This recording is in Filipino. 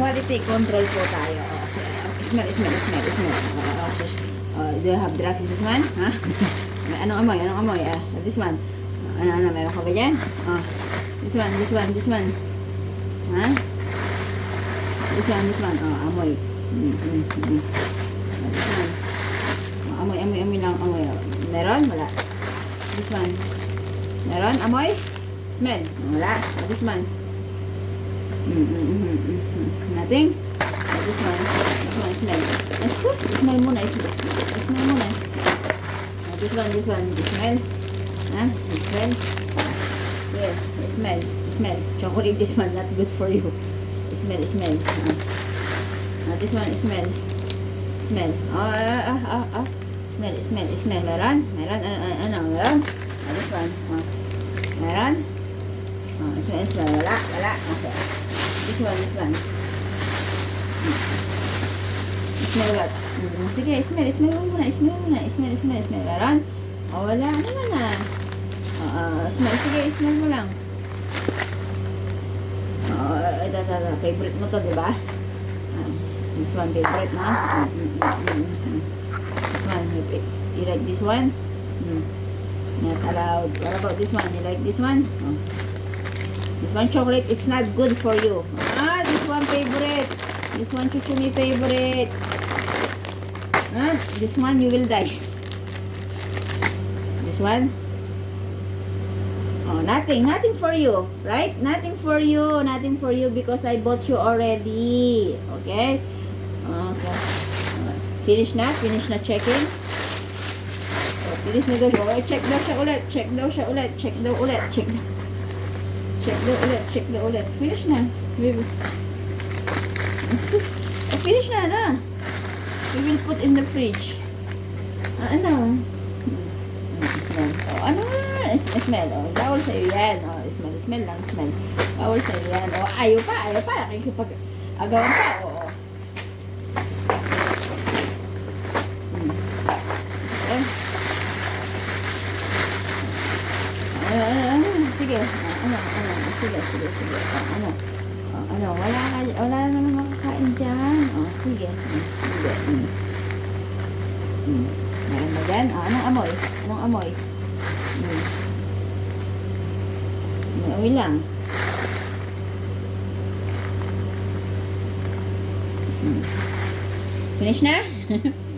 quality control po tayo. Oh, so, smell, smell, smell, smell. Oh, oh, shush. Oh, do you have drugs in this one? Ha? Anong amoy? Anong amoy? Ah, this one. Ano, ano, meron ka ba dyan? Oh, this one, this one, this one. Ha? This one, this one. Oh, amoy. Mm, mm, mm. Oh, amoy, amoy, amoy lang, amoy. Meron? Wala. This one. Meron? Amoy? Smell? Wala. Oh, this one. Mm, mm, mm, mm, mm. Nothing? Oh, this one. This one, smell. Ah, sus, smell muna. Smell, smell muna. Oh, this one, this one. Smell. Ha? This smell. Here, smell. Smell. Chocolate, this one, not good for you. Smell, smell. Ah. Ah, this one, smell. Smell. Ah, ah, ah, ah, ah. Smell, smell, smell. Meron? Meron? Ano, ano, ano? Meron? Ah, this one. Ah. Meron? Smell, smell. Wala, wala. Okay. This one, this one. Smell what? Mm, Sige, smell. Smell mo muna. Smell muna. Smell, smell, smell. Meron? Oh, wala. Ano na na? Ah, smell. Sige, smell mo lang. Oh, ito, ito, ito. Favorite mo to, di ba? Ah, this one favorite mm. This one, you, like this one? Mm. Not allowed. What about this one? You like this one? Oh. This one chocolate, it's not good for you. Ah, this one favorite. This one chuchumi favorite. Ah, this one you will die. This one? Oh, nothing. Nothing for you. Right? Nothing for you. Nothing for you because I bought you already. Okay? Okay. Finish na? Finish na checking? Oh, finish na guys. Oh, check daw siya ulit. Check daw siya ulit. Check daw ulit. Check daw. Check daw ulit. Check daw ulit. Finish na. Baby. Sus. Oh, finish na na. We will put in the fridge. Ah, ano? Smell. Oh, ano smell. Oh, bawal sa'yo yan. Oh, smell. Smell lang. Smell. Bawal sa'yo yan. Oh, ayaw pa. Ayaw pa. Nakikipag... Agawan pa. Oo. Hmm. Eh. Ano, ano, ano, sige. Ah, Ano, ano, sige, sige, sige. Ah, ano, Ah, ano, wala ka, wala naman makakain dyan. Oh, sige. Hmm, Sige. Hmm. Hmm. Meron ba dyan? Ah, anong amoy? Anong amoy? Hmm. May amoy lang. Hmm. Finish na?